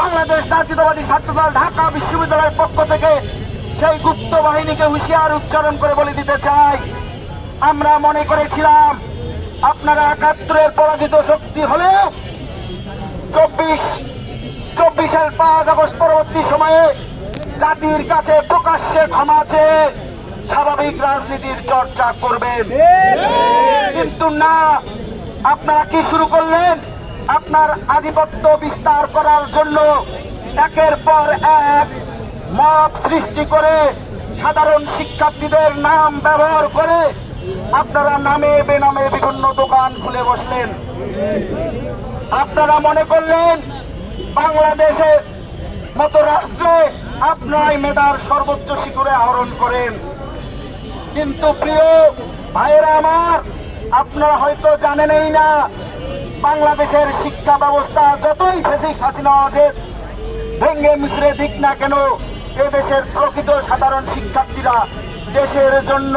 বাংলাদেশ জাতীয়তাবাদী ছাত্রদল ঢাকা বিশ্ববিদ্যালয়ের পক্ষ থেকে সেই গুপ্ত বাহিনীকে হুঁশিয়ার উচ্চারণ করে বলে দিতে চাই। আমরা মনে করেছিলাম আপনারা একাত্তরের পরাজিত শক্তি হলেও চব্বিশ চব্বিশের পাঁচ আগস্ট পরবর্তী সময়ে জাতির কাছে প্রকাশ্যে ক্ষমা চেয়ে স্বাভাবিক রাজনীতির চর্চা করবেন। কিন্তু না আপনারা কি শুরু করলেন? আপনার আধিপত্য বিস্তার করার জন্য একের পর এক মব সৃষ্টি করে সাধারণ শিক্ষার্থীদের নাম ব্যবহার করে আপনারা নামে বেনামে বিভিন্ন দোকান খুলে বসলেন। আপনারা মনে করলেন বাংলাদেশে মতো রাষ্ট্রে আপনারাই মেধার সর্বোচ্চ শিখরে আহরণ করেন। কিন্তু প্রিয় ভাইয়েরা আমার, আপনারা হয়তো জানেনই না বাংলাদেশের শিক্ষা ব্যবস্থা যতই ফেসিস্ট হাসিনা অজেদ ভেঙ্গে মিশ্রে দিক না কেন, এদেশের প্রকৃত সাধারণ শিক্ষার্থীরা দেশের জন্য,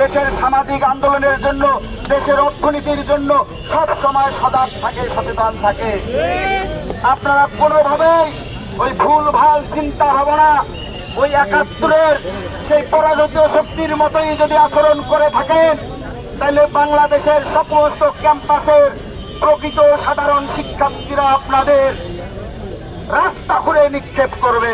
দেশের সামাজিক আন্দোলনের জন্য, দেশের অর্থনীতির জন্য সব সময় সজাগ থাকে, সচেতন থাকে। আপনারা কোনোভাবেই ওই ভুল, ভালো চিন্তা ভাবনা, ওই একাত্তরের সেই পরাজিত শক্তির মতোই যদি আচরণ করে থাকেন, তাহলে বাংলাদেশের সমস্ত ক্যাম্পাসের প্রকৃত সাধারণ শিক্ষার্থীরা আপনাদের রাস্তা করে নিক্ষেপ করবে।